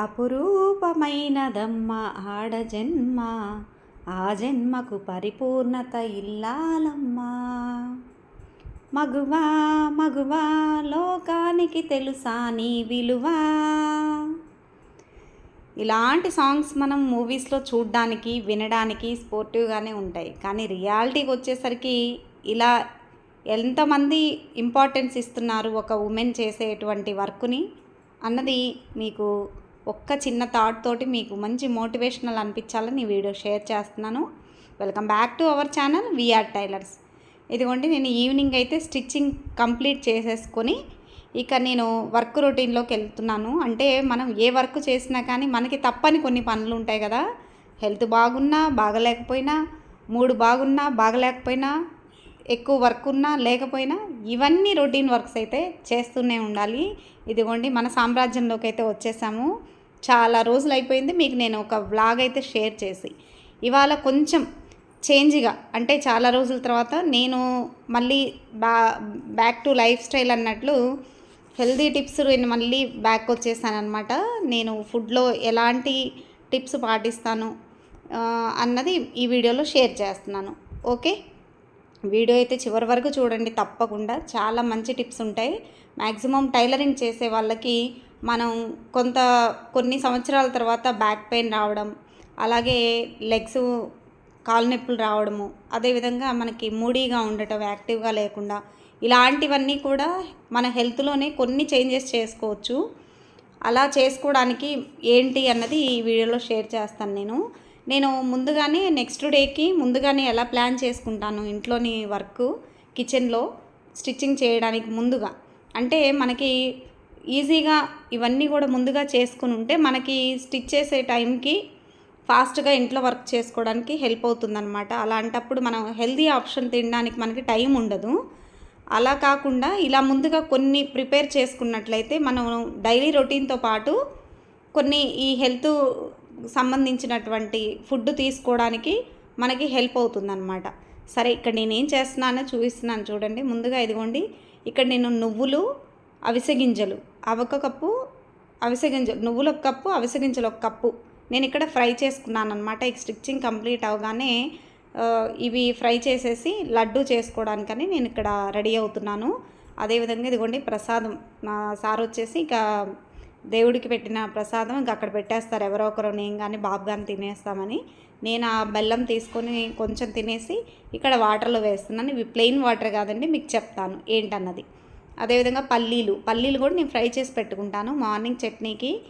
అపురూపమైనదమ్మ ఆడజన్మ ఆ జన్మకు పరిపూర్ణత ఇల్లాలమ్మా. మగువా మగువా లోకానికి తెలుసా నీ విలువ? ఇలాంటి సాంగ్స్ మనం మూవీస్లో చూడడానికి వినడానికి స్పోర్టివ్గానే ఉంటాయి. కానీ రియాలిటీకి వచ్చేసరికి ఇలా ఎంతమంది ఇంపార్టెన్స్ ఇస్తున్నారు ఒక ఉమెన్ చేసేటువంటి వర్క్ని అన్నది మీకు ఒక్క చిన్న థాట్ తోటి మీకు మంచి మోటివేషనల్ అనిపించాలని ఈ వీడియో షేర్ చేస్తున్నాను. Welcome back to our channel V R tailors ఇదిగోండి నేను ఈవినింగ్ అయితే స్టిచ్చింగ్ కంప్లీట్ చేసేసుకొని ఇక నేను వర్క్ రొటీన్లోకి వెళ్తున్నాను. అంటే మనం ఏ వర్క్ చేసినా కానీ మనకి తప్పని కొన్ని పనులు ఉంటాయి కదా. హెల్త్ బాగున్నా బాగలేకపోయినా మూడు బాగున్నా బాగలేకపోయినా ఎక్కువ వర్క్ ఉన్నా లేకపోయినా ఇవన్నీ రొటీన్ వర్క్స్ అయితే చేస్తూనే ఉండాలి. ఇదిగోండి మన సామ్రాజ్యంలోకి అయితే వచ్చేసాము. చాలా రోజులు అయిపోయింది మీకు నేను ఒక వ్లాగ్ అయితే షేర్ చేసి. ఇవాళ కొంచెం చేంజ్గా అంటే చాలా రోజుల తర్వాత నేను మళ్ళీ బ్యా బ్యాక్ టు లైఫ్ స్టైల్ అన్నట్లు హెల్దీ టిప్స్ నేను మళ్ళీ బ్యాక్ వచ్చేసానమాట నేను ఫుడ్లో ఎలాంటి టిప్స్ పాటిస్తాను అన్నది ఈ వీడియోలో షేర్ చేస్తున్నాను. ఓకే వీడియో అయితే చివరి వరకు చూడండి తప్పకుండా. చాలా మంచి టిప్స్ ఉంటాయి. మ్యాక్సిమం టైలరింగ్ చేసే వాళ్ళకి మనం కొంత కొన్ని సంవత్సరాల తర్వాత బ్యాక్ పెయిన్ రావడం అలాగే లెగ్స్ కాలు నొప్పులు రావడము అదేవిధంగా మనకి మూడీగా ఉండటం యాక్టివ్గా లేకుండా ఇలాంటివన్నీ కూడా మన హెల్త్లోనే కొన్ని చేంజెస్ చేసుకోవచ్చు. అలా చేసుకోవడానికి ఏంటి అన్నది ఈ వీడియోలో షేర్ చేస్తాను నేను. నేను ముందుగానే నెక్స్ట్ డేకి ముందుగానే ఎలా ప్లాన్ చేసుకుంటాను ఇంట్లోని వర్క్ కిచెన్లో స్టిచ్చింగ్ చేయడానికి ముందుగా. అంటే మనకి ఈజీగా ఇవన్నీ కూడా ముందుగా చేసుకుని ఉంటే మనకి స్టిచ్ చేసే టైంకి ఫాస్ట్గా ఇంట్లో వర్క్ చేసుకోవడానికి హెల్ప్ అవుతుందన్నమాట. అలాంటప్పుడు మనం హెల్దీ ఆప్షన్ తినడానికి మనకి టైం ఉండదు. అలా కాకుండా ఇలా ముందుగా కొన్ని ప్రిపేర్ చేసుకున్నట్లయితే మనం డైలీ రొటీన్తో పాటు కొన్ని ఈ హెల్త్ సంబంధించినటువంటి ఫుడ్ తీసుకోవడానికి మనకి హెల్ప్ అవుతుందన్నమాట. సరే ఇక్కడ నేనేం చేస్తున్నానో చూపిస్తున్నాను చూడండి. ముందుగా ఇదిగోండి ఇక్కడ నేను నువ్వులు అవిసె గింజలు. అవొక కప్పు అవిసె గింజలు నువ్వులు ఒక కప్పు అవిసె గింజలు ఒక కప్పు. నేను ఇక్కడ ఫ్రై చేసుకున్నాను అనమాట ఈ స్టిచ్చింగ్ కంప్లీట్ అవగానే ఇవి ఫ్రై చేసేసి లడ్డు చేసుకోవడానికని నేను ఇక్కడ రెడీ అవుతున్నాను. అదేవిధంగా ఇదిగోండి ప్రసాదం మా సార్ వచ్చేసి ఇక దేవుడికి పెట్టిన ప్రసాదం ఇంకా అక్కడ పెట్టేస్తారు. ఎవరో ఒకరు నేను కానీ బాబు కానీ తినేస్తామని. నేను ఆ బెల్లం తీసుకొని కొంచెం తినేసి ఇక్కడ వాటర్లో వేస్తున్నాను. ఇవి ప్లెయిన్ వాటర్ కాదండి మీకు చెప్తాను. ఏంటన్నది? అదేవిధంగా పల్లీలు. పల్లీలు కూడా నేను ఫ్రై చేసి పెట్టుకుంటాను. మార్నింగ్ చట్నీకి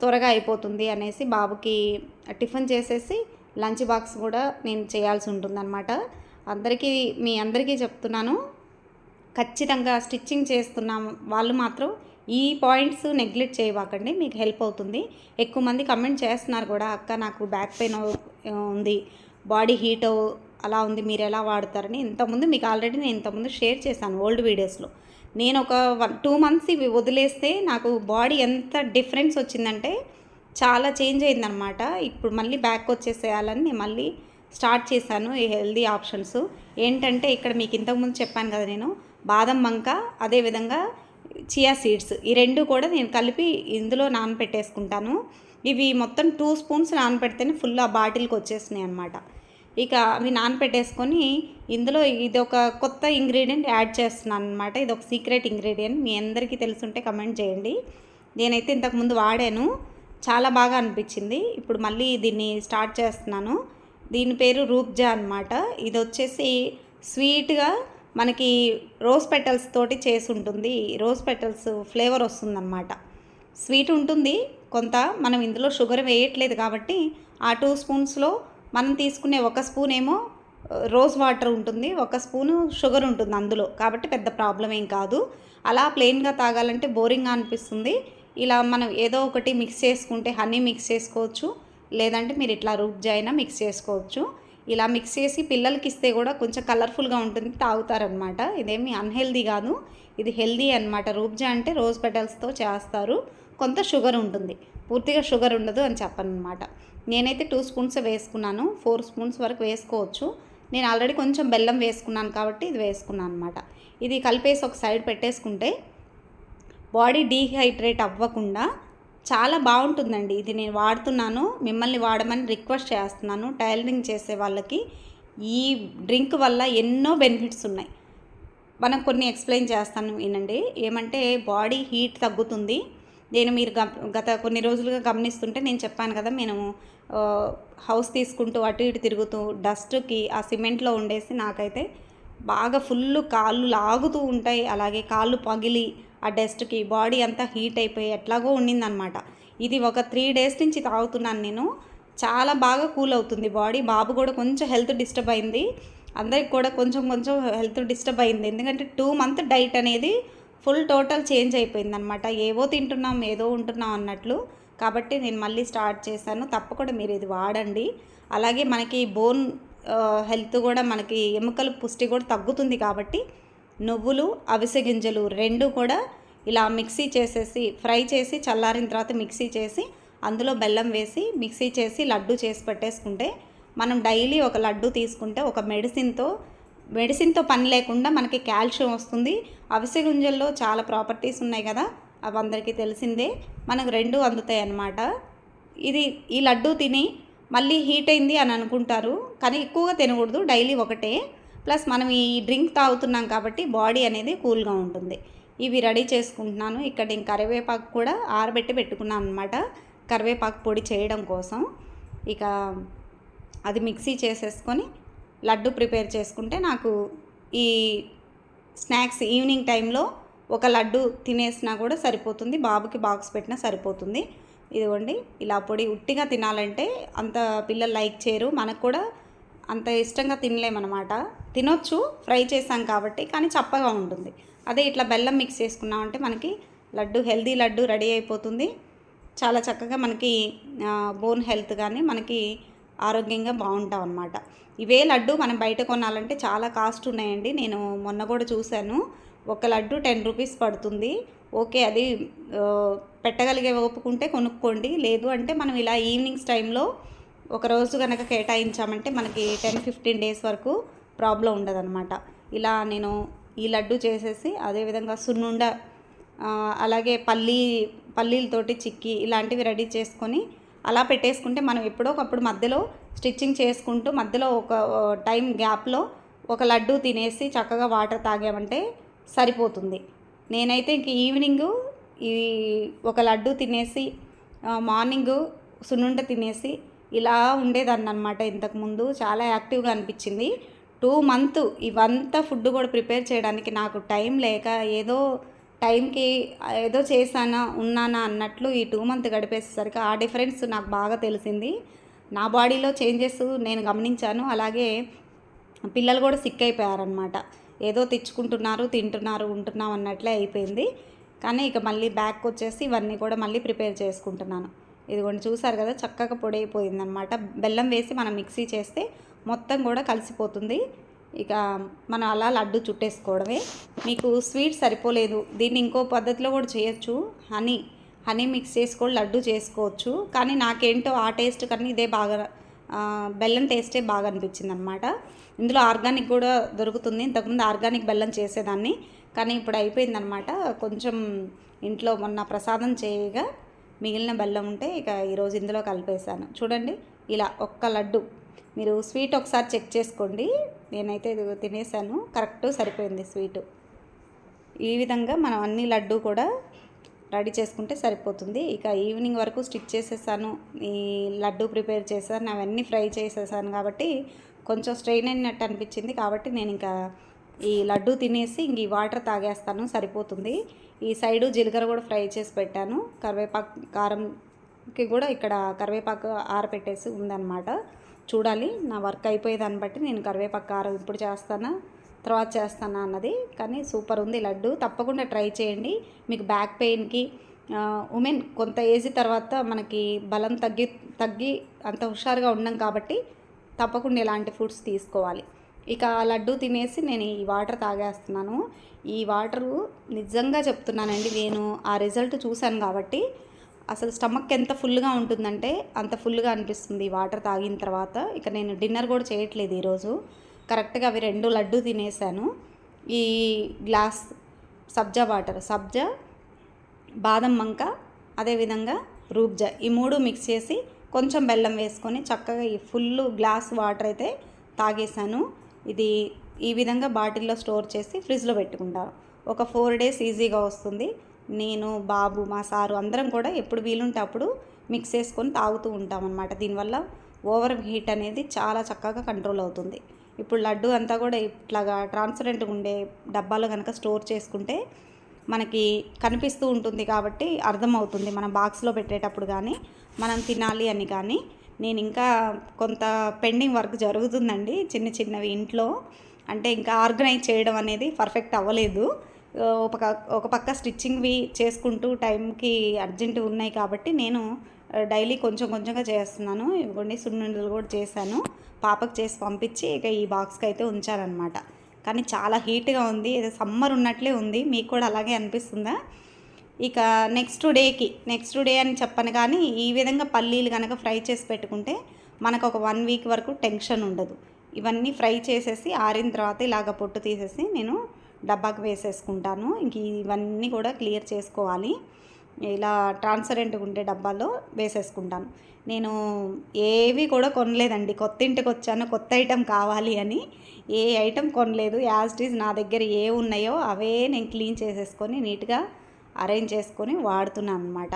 త్వరగా అయిపోతుంది అనేసి బాబుకి టిఫిన్ చేసేసి లంచ్ బాక్స్ కూడా నేను చేయాల్సి ఉంటుందన్నమాట. అందరికీ మీ అందరికీ చెప్తున్నాను. ఖచ్చితంగా స్టిచ్చింగ్ చేస్తున్నాం. వాళ్ళు మాత్రం ఈ పాయింట్స్ నెగ్లెక్ట్ చేయవాకండి మీకు హెల్ప్ అవుతుంది. ఎక్కువ మంది కమెంట్ చేస్తున్నారు కూడా అక్క నాకు బ్యాక్ పెయిన్ ఉంది బాడీ హీట్ అలా ఉంది మీరు ఎలా వాడతారని. ఇంతకుముందు మీకు ఆల్రెడీ నేను ఇంతకుముందు షేర్ చేశాను ఓల్డ్ వీడియోస్లో. నేను ఒక వన్ టూ మంత్స్ ఇవి వదిలేస్తే నాకు బాడీ ఎంత డిఫరెన్స్ వచ్చిందంటే చాలా చేంజ్ అయిందనమాట. ఇప్పుడు మళ్ళీ బ్యాక్ వచ్చేసేయాలని నేను మళ్ళీ స్టార్ట్ చేశాను ఈ హెల్దీ ఆప్షన్స్. ఏంటంటే ఇక్కడ మీకు ఇంతకుముందు చెప్పాను కదా నేను బాదం మంక అదేవిధంగా చియా సీడ్స్ ఈ రెండు కూడా నేను కలిపి ఇందులో నానపెట్టేసుకుంటాను ఇవి మొత్తం టూ స్పూన్స్ నానపెడితేనే ఫుల్ ఆ బాటిల్కి వచ్చేసినాయి అనమాట ఇక అవి నానపెట్టేసుకొని ఇందులో ఇది ఒక కొత్త ఇంగ్రీడియంట్ యాడ్ చేస్తున్నాను అనమాట ఇది ఒక సీక్రెట్ ఇంగ్రీడియంట్ మీ అందరికీ తెలుసుంటే కమెంట్ చేయండి. నేనైతే ఇంతకుముందు వాడాను. చాలా బాగా అనిపించింది. ఇప్పుడు మళ్ళీ దీన్ని స్టార్ట్ చేస్తున్నాను. దీని పేరు రూప్జా అనమాట ఇది వచ్చేసి స్వీట్గా మనకి రోజ్ పెటల్స్ తోటి చేసి ఉంటుంది. రోజ్ పెటల్స్ ఫ్లేవర్ వస్తుందన్నమాట. స్వీట్ ఉంటుంది. కొంత మనం ఇందులో షుగర్ వేయట్లేదు కాబట్టి ఆ టూ స్పూన్స్లో మనం తీసుకునే ఒక స్పూన్ ఏమో రోజ్ వాటర్ ఉంటుంది. ఒక స్పూను షుగర్ ఉంటుంది అందులో. కాబట్టి పెద్ద ప్రాబ్లం ఏం కాదు. అలా ప్లెయిన్గా తాగాలంటే బోరింగ్గా అనిపిస్తుంది. ఇలా మనం ఏదో ఒకటి మిక్స్ చేసుకుంటే హనీ మిక్స్ చేసుకోవచ్చు. లేదంటే మీరు ఇట్లా రూప్ జాయినా మిక్స్ చేసుకోవచ్చు. ఇలా మిక్స్ చేసి పిల్లలకి ఇస్తే కూడా కొంచెం కలర్ఫుల్గా ఉంటుంది తాగుతారనమాట ఇదేమి అన్హెల్దీ కాదు. ఇది హెల్దీ అనమాట రూబ్జా అంటే రోజ్ పెటల్స్తో చేస్తారు. కొంత షుగర్ ఉంటుంది. పూర్తిగా షుగర్ ఉండదు అని చెప్పనమాట నేనైతే టూ స్పూన్స్ వేసుకున్నాను. ఫోర్ స్పూన్స్ వరకు వేసుకోవచ్చు. నేను ఆల్రెడీ కొంచెం బెల్లం వేసుకున్నాను కాబట్టి ఇది వేసుకున్నాను అనమాట ఇది కలిపేసి ఒక సైడ్ పెట్టేసుకుంటే బాడీ డీహైడ్రేట్ అవ్వకుండా చాలా బాగుంటుందండి. ఇది నేను వాడుతున్నాను. మిమ్మల్ని వాడమని రిక్వెస్ట్ చేస్తున్నాను. టైలరింగ్ చేసే వాళ్ళకి ఈ డ్రింక్ వల్ల ఎన్నో బెనిఫిట్స్ ఉన్నాయి. మనం కొన్ని ఎక్స్ప్లెయిన్ చేస్తాను వినండి. ఏమంటే బాడీ హీట్ తగ్గుతుంది. నేను మీరు గత కొన్ని రోజులుగా గమనిస్తుంటే నేను చెప్పాను కదా నేను హౌస్ తీసుకుంటూ అటు ఇటు తిరుగుతూ డస్ట్కి ఆ సిమెంట్లో ఉండేసి నాకైతే బాగా ఫుల్ కాళ్ళు లాగుతూ ఉంటాయి. అలాగే కాళ్ళు పగిలి ఆ డస్ట్కి బాడీ అంతా హీట్ అయిపోయి ఎట్లాగో ఉండిందనమాట ఇది ఒక త్రీ డేస్ నుంచి తాగుతున్నాను నేను. చాలా బాగా కూల్ అవుతుంది బాడీ. బాబు కూడా కొంచెం హెల్త్ డిస్టర్బ్ అయింది. అందరికి కూడా కొంచెం కొంచెం హెల్త్ డిస్టర్బ్ అయింది. ఎందుకంటే టూ మంత్ డైట్ అనేది ఫుల్ టోటల్ చేంజ్ అయిపోయింది అనమాట ఏవో తింటున్నాం ఏదో ఉంటున్నాం అన్నట్లు. కాబట్టి నేను మళ్ళీ స్టార్ట్ చేశాను. తప్పకుండా మీరు ఇది వాడండి. అలాగే మనకి బోన్ హెల్త్ కూడా మనకి ఎముకల పుష్టి కూడా తగ్గుతుంది కాబట్టి నువ్వులు అవిసె గింజలు రెండు కూడా ఇలా మిక్సీ చేసేసి ఫ్రై చేసి చల్లారిన తర్వాత మిక్సీ చేసి అందులో బెల్లం వేసి మిక్సీ చేసి లడ్డు చేసి పెట్టేసుకుంటే మనం డైలీ ఒక లడ్డు తీసుకుంటే ఒక మెడిసిన్తో మెడిసిన్తో పని లేకుండా మనకి కాల్షియం వస్తుంది. అవిసె గింజల్లో చాలా ప్రాపర్టీస్ ఉన్నాయి కదా అవి అందరికీ తెలిసిందే. మనకు రెండు అందుతాయి అన్నమాట. ఇది ఈ లడ్డు తిని మళ్ళీ హీట్ అయింది అని అనుకుంటారు కానీ ఎక్కువగా తినకూడదు డైలీ ఒకటే. ప్లస్ మనం ఈ డ్రింక్ తాగుతున్నాం కాబట్టి బాడీ అనేది కూల్గా ఉంటుంది. ఇవి రెడీ చేసుకుంటున్నాను. ఇక్కడ నేను కరివేపాకు కూడా ఆరబెట్టి పెట్టుకున్నాను అనమాట కరివేపాకు పొడి చేయడం కోసం. ఇక అది మిక్సీ చేసేసుకొని లడ్డు ప్రిపేర్ చేసుకుంటే నాకు ఈ స్నాక్స్ ఈవినింగ్ టైంలో ఒక లడ్డు తినేసినా కూడా సరిపోతుంది. బాబుకి బాక్స్ పెట్టినా సరిపోతుంది. ఇదిగోండి ఇలా పొడి ఉట్టిగా తినాలంటే అంత పిల్లలు లైక్ చేయరు. మనకు కూడా అంత ఇష్టంగా తినలేమన్నమాట. తినొచ్చు ఫ్రై చేసాం కాబట్టి కానీ చప్పగా ఉంటుంది. అదే ఇట్లా బెల్లం మిక్స్ చేసుకున్నామంటే మనకి లడ్డు హెల్దీ లడ్డు రెడీ అయిపోతుంది. చాలా చక్కగా మనకి బోన్ హెల్త్ కానీ మనకి ఆరోగ్యంగా బాగుంటాం అనమాట ఇవే లడ్డు మనం బయట కొనాలంటే చాలా కాస్ట్ ఉన్నాయండి. నేను మొన్న కూడా చూశాను. ఒక లడ్డు టెన్ రూపీస్ పడుతుంది. ఓకే అది పెట్టగలిగే ఒప్పుకుంటే కొనుక్కోండి. లేదు అంటే మనం ఇలా ఈవినింగ్స్ టైంలో ఒక రోజు కనుక కేటాయించామంటే మనకి టెన్ ఫిఫ్టీన్ డేస్ వరకు ప్రాబ్లం ఉండదన్నమాట. ఇలా నేను ఈ లడ్డు చేసేసి అదేవిధంగా సున్నుండ అలాగే పల్లీ పల్లీలతోటి చిక్కి ఇలాంటివి రెడీ చేసుకొని అలా పెట్టేసుకుంటే మనం ఎప్పుడో ఒకప్పుడు మధ్యలో స్టిచ్చింగ్ చేసుకుంటూ మధ్యలో ఒక టైం గ్యాప్లో ఒక లడ్డు తినేసి చక్కగా వాటర్ తాగామంటే సరిపోతుంది. నేనైతే ఇంక ఈవినింగ్ ఈ ఒక లడ్డు తినేసి మార్నింగ్ సున్నుండ తినేసి ఇలా ఉండేదాన్ని అనమాట ఇంతకుముందు. చాలా యాక్టివ్గా అనిపించింది. టూ మంత్ ఇవంతా ఫుడ్ కూడా ప్రిపేర్ చేయడానికి నాకు టైం లేక ఏదో టైంకి ఏదో చేశానా ఉన్నానా అన్నట్లు ఈ టూ మంత్ గడిపేసేసరికి ఆ డిఫరెన్స్ నాకు బాగా తెలిసింది. నా బాడీలో చేంజెస్ నేను గమనించాను. అలాగే పిల్లలు కూడా సిక్ అయిపోయారనమాట. ఏదో తెచ్చుకుంటున్నారు తింటున్నారు ఉంటున్నాం అన్నట్లే అయిపోయింది. కానీ ఇక మళ్ళీ బ్యాక్ వచ్చేసి ఇవన్నీ కూడా మళ్ళీ ప్రిపేర్ చేసుకుంటున్నాను. ఇదిగోండి చూసారు కదా చక్కగా పొడి అయిపోయిందనమాట బెల్లం వేసి మనం మిక్సీ చేస్తే మొత్తం కూడా కలిసిపోతుంది. ఇక మనం అలా లడ్డు చుట్టేసుకోవడమే. మీకు స్వీట్ సరిపోలేదు దీన్ని ఇంకో పద్ధతిలో కూడా చేయొచ్చు. హనీ హనీ మిక్స్ చేసుకొని లడ్డు చేసుకోవచ్చు. కానీ నాకేంటో ఆ టేస్ట్ కన్నా ఇదే బాగా బెల్లం టేస్టే బాగా అనిపించింది అనమాట ఇందులో ఆర్గానిక్ కూడా దొరుకుతుంది. ఇంతకుముందు ఆర్గానిక్ బెల్లం చేసేదాన్ని. కానీ ఇప్పుడు అయిపోయిందనమాట కొంచెం ఇంట్లో మొన్న ప్రసాదం చేయగా మిగిలిన బెల్లం ఉంటే ఇక ఈరోజు ఇందులో కలిపేశాను. చూడండి ఇలా ఒక్క లడ్డు. మీరు స్వీట్ ఒకసారి చెక్ చేసుకోండి. నేనైతే ఇది తినేసాను కరెక్ట్ సరిపోయింది స్వీటు. ఈ విధంగా మనం అన్ని లడ్డు కూడా రెడీ చేసుకుంటే సరిపోతుంది. ఇక ఈవినింగ్ వరకు స్టిచ్ చేసేసాను. ఈ లడ్డు ప్రిపేర్ చేశాను. అవన్నీ ఫ్రై చేసేసాను కాబట్టి కొంచెం స్ట్రెయిన్ అయినట్టు అనిపించింది కాబట్టి నేను ఇంకా ఈ లడ్డు తినేసి ఇంక ఈ వాటర్ తాగేస్తాను సరిపోతుంది. ఈ సైడు జీలకర్ర కూడా ఫ్రై చేసి పెట్టాను. కరివేపాకు కారంకి కూడా ఇక్కడ కరివేపాకు ఆరపెట్టేసి ఉందన్నమాట. చూడాలి నా వర్క్ అయిపోయే దాన్ని బట్టి నేను కరివేపాకు కారం ఇప్పుడు చేస్తానా తర్వాత చేస్తానా అన్నది. కానీ సూపర్ ఉంది లడ్డు. తప్పకుండా ట్రై చేయండి. మీకు బ్యాక్ పెయిన్కి ఉమెన్ కొంత ఏజ్ తర్వాత మనకి బలం తగ్గి తగ్గి అంత హుషారుగా ఉన్నాం కాబట్టి తప్పకుండా ఇలాంటి ఫుడ్స్ తీసుకోవాలి. ఇక ఆ లడ్డు తినేసి నేను ఈ వాటర్ తాగేస్తున్నాను. ఈ వాటరు నిజంగా చెప్తున్నానండి నేను ఆ రిజల్ట్ చూశాను కాబట్టి. అసలు స్టమక్ ఎంత ఫుల్గా ఉంటుందంటే అంత ఫుల్గా అనిపిస్తుంది ఈ వాటర్ తాగిన తర్వాత. ఇక నేను డిన్నర్ కూడా చేయట్లేదు ఈరోజు. కరెక్ట్గా అవి రెండు లడ్డు తినేసాను. ఈ గ్లాస్ సబ్జా వాటర్ సబ్జా బాదం మంక అదేవిధంగా రూబ్జా ఈ మూడు మిక్స్ చేసి కొంచెం బెల్లం వేసుకొని చక్కగా ఈ ఫుల్ గ్లాస్ వాటర్ అయితే తాగేసాను. ఇది ఈ విధంగా బాటిల్లో స్టోర్ చేసి ఫ్రిడ్జ్లో పెట్టుకుంటాను ఒక ఫోర్ డేస్ ఈజీగా వస్తుంది. నేను బాబు మా సారు అందరం కూడా ఎప్పుడు వీలుంటే అప్పుడు మిక్స్ చేసుకొని తాగుతూ ఉంటాం దీనివల్ల ఓవర్ హీట్ అనేది చాలా చక్కగా కంట్రోల్ అవుతుంది. ఇప్పుడు లడ్డు అంతా కూడా ఇట్లాగా ట్రాన్స్పరెంట్గా ఉండే డబ్బాలో కనుక స్టోర్ చేసుకుంటే మనకి కనిపిస్తూ ఉంటుంది కాబట్టి అర్థమవుతుంది. మనం బాక్స్లో పెట్టేటప్పుడు కానీ మనం తినాలి అని కానీ నేను ఇంకా కొంత పెండింగ్ వర్క్ జరుగుతుందండి చిన్న చిన్నవి ఇంట్లో. అంటే ఇంకా ఆర్గనైజ్ చేయడం అనేది పర్ఫెక్ట్ అవ్వలేదు. ఒక పక్క- ఒక పక్క స్టిచ్చింగ్వి చేసుకుంటూ టైంకి అర్జెంట్ ఉన్నాయి కాబట్టి నేను డైలీ కొంచెం కొంచెంగా చేస్తున్నాను. ఇవ్వండి సున్నుండలు కూడా చేశాను. పాపకు చేసి పంపించి ఇక ఈ బాక్స్కి అయితే ఉంచానన్నమాట కానీ చాలా హీట్గా ఉంది. ఏదో సమ్మర్ ఉన్నట్లే ఉంది. మీకు కూడా అలాగే అనిపిస్తుందా? ఇక నెక్స్ట్ డేకి నెక్స్ట్ డే అని చెప్పను కానీ ఈ విధంగా పల్లీలు కనుక ఫ్రై చేసి పెట్టుకుంటే మనకు ఒక వన్ వీక్ వరకు టెన్షన్ ఉండదు. ఇవన్నీ ఫ్రై చేసేసి ఆరిన తర్వాత ఇలాగ పొట్టు తీసేసి నేను డబ్బాకి వేసేసుకుంటాను. ఇంక ఇవన్నీ కూడా క్లియర్ చేసుకోవాలి. ఇలా ట్రాన్స్పరెంట్గా ఉండే డబ్బాలో వేసేసుకుంటాను. నేను ఏవి కూడా కొనలేదండి. కొత్త ఇంటికి వచ్చాను కొత్త ఐటెం కావాలి అని ఏ ఐటెం కొనలేదు. యాజ్ ఇట్ ఈజ్ నా దగ్గర ఏ ఉన్నాయో అవే నేను క్లీన్ చేసేసుకొని నీట్గా అరేంజ్ చేసుకొని వాడుతున్నాను అనమాట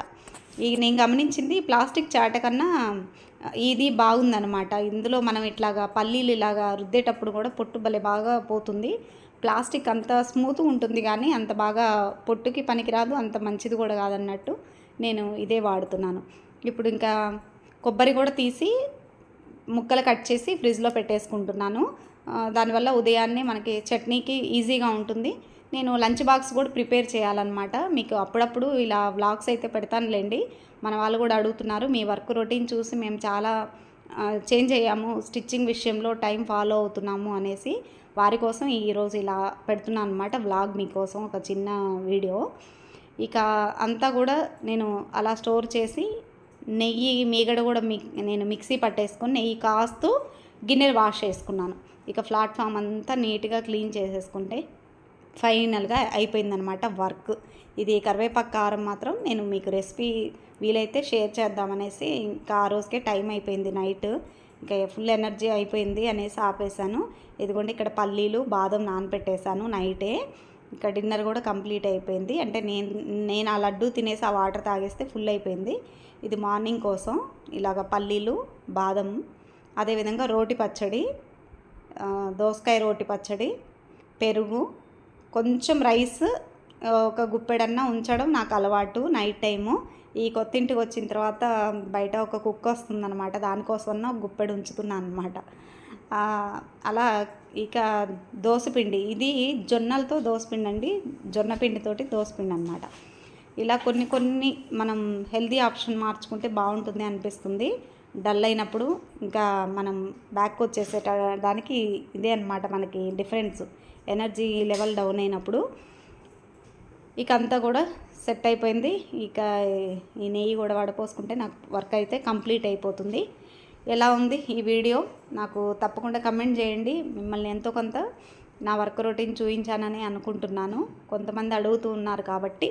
ఈ నేను గమనించింది ప్లాస్టిక్ చాట కన్నా ఇది బాగుందనమాట ఇందులో మనం ఇట్లాగా పల్లీలు ఇలాగా రుద్దేటప్పుడు కూడా పొట్టు భలే బాగా పోతుంది. ప్లాస్టిక్ అంత స్మూత్ ఉంటుంది కానీ అంత బాగా పొట్టుకి పనికిరాదు అంత మంచిది కూడా కాదన్నట్టు నేను ఇదే వాడుతున్నాను. ఇప్పుడు ఇంకా కొబ్బరి కూడా తీసి ముక్కలు కట్ చేసి ఫ్రిడ్జ్లో పెట్టేసుకుంటున్నాను. దానివల్ల ఉదయాన్నే మనకి చట్నీకి ఈజీగా ఉంటుంది. నేను లంచ్ బాక్స్ కూడా ప్రిపేర్ చేయాలన్నమాట. మీకు అప్పుడప్పుడు ఇలా వ్లాగ్స్ అయితే పెడతానులేండి. మన వాళ్ళు కూడా అడుగుతున్నారు మీ వర్క్ రొటీన్ చూసి మేము చాలా చేంజ్ అయ్యాము స్టిచ్చింగ్ విషయంలో టైం ఫాలో అవుతున్నాము అనేసి వారి కోసం ఈరోజు ఇలా పెడుతున్నాను అనమాట వ్లాగ్ మీకోసం ఒక చిన్న వీడియో. ఇక అంతా కూడా నేను అలా స్టోర్ చేసి నెయ్యి మీగడ కూడా మిక్ నేను మిక్సీ పట్టేసుకొని నెయ్యి కాస్తూ గిన్నెలు వాష్ చేసుకున్నాను. ఇక ప్లాట్ఫామ్ అంతా నీట్గా క్లీన్ చేసేసుకుంటే ఫైనల్గా అయిపోయిందనమాట వర్క్. ఇది కరివేపాకు కారం మాత్రం నేను మీకు రెసిపీ వీలైతే షేర్ చేద్దామనేసి ఇంకా ఆ రోజుకే టైం అయిపోయింది నైట్. ఇంకా ఫుల్ ఎనర్జీ అయిపోయింది అనేసి ఆపేసాను ఇదిగోండి ఇక్కడ పల్లీలు బాదం నానపెట్టేశాను నైటే. ఇక్కడ డిన్నర్ కూడా కంప్లీట్ అయిపోయింది. అంటే నేను నేను ఆ లడ్డు తినేసి ఆ వాటర్ తాగేస్తే ఫుల్ అయిపోయింది. ఇది మార్నింగ్ కోసం ఇలాగ పల్లీలు బాదం అదేవిధంగా రోటి పచ్చడి దోసకాయ రోటి పచ్చడి పెరుగు కొంచెం రైస్ ఒక గుప్పెడన్నా ఉంచడం నాకు అలవాటు నైట్ టైము. ఈ కొత్త ఇంటికి వచ్చిన తర్వాత బయట ఒక కుక్క వస్తుందన్నమాట. దానికోసమన్నా ఒక గుప్పెడు ఉంచుతున్నాను అనమాట అలా ఇక దోసపిండి. ఇది జొన్నలతో దోసపిండి అండి జొన్న పిండితోటి దోసపిండి అనమాట ఇలా కొన్ని కొన్ని మనం హెల్దీ ఆప్షన్ మార్చుకుంటే బాగుంటుంది అనిపిస్తుంది. డల్ అయినప్పుడు ఇంకా మనం బ్యాక్ వచ్చేసే దానికి ఇదే అనమాట మనకి డిఫరెన్స్. ఎనర్జీ లెవెల్ డౌన్ అయినప్పుడు ఇక అంతా కూడా సెట్ అయిపోయింది. ఇక ఈ నెయ్యి కూడా వడపోసుకుంటే నాకు వర్క్ అయితే కంప్లీట్ అయిపోతుంది. ఎలా ఉంది ఈ వీడియో నాకు తప్పకుండా కమెంట్ చేయండి. మిమ్మల్ని ఎంతో కొంత నా వర్క్ రొటీన్ చూపించానని అనుకుంటున్నాను. కొంతమంది అడుగుతూ ఉన్నారు కాబట్టి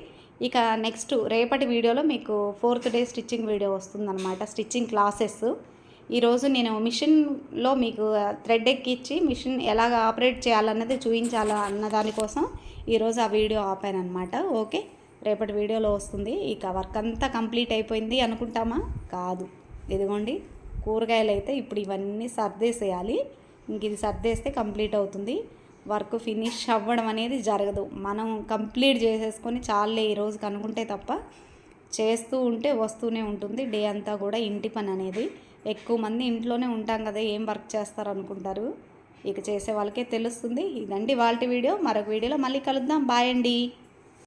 ఇక నెక్స్ట్ రేపటి వీడియోలో మీకు ఫోర్త్ డే స్టిచ్చింగ్ వీడియో వస్తుందన్నమాట. Stitching classes. ఈరోజు నేను మిషన్లో మీకు థ్రెడ్ ఎక్కిచ్చి మిషన్ ఎలాగ ఆపరేట్ చేయాలన్నది చూపించాలా అన్న దానికోసం ఈరోజు ఆ వీడియో ఆపాను అనమాట ఓకే? రేపటి వీడియోలో వస్తుంది. ఇక వర్క్ అంతా కంప్లీట్ అయిపోయింది అనుకుంటామా? కాదు. ఇదిగోండి. కూరగాయలు అయితే ఇప్పుడు ఇవన్నీ సర్దేసేయాలి. ఇంక ఇది సర్దేస్తే కంప్లీట్ అవుతుంది. వర్క్ ఫినిష్ అవ్వడం అనేది జరగదు. మనం కంప్లీట్ చేసేసుకొని చాలే ఈరోజు కనుకుంటే తప్ప చేస్తూ ఉంటే వస్తూనే ఉంటుంది. డే అంతా కూడా ఇంటి పని అనేది. ఎక్కువ మంది ఇంట్లోనే ఉంటాం కదా ఏం వర్క్ చేస్తారు అనుకుంటారు ఇక చేసే వాళ్ళకే తెలుస్తుంది. ఇదండి వాళ్ళ వీడియో. మరొక వీడియోలో మళ్ళీ కలుద్దాం. బాయ్ అండి.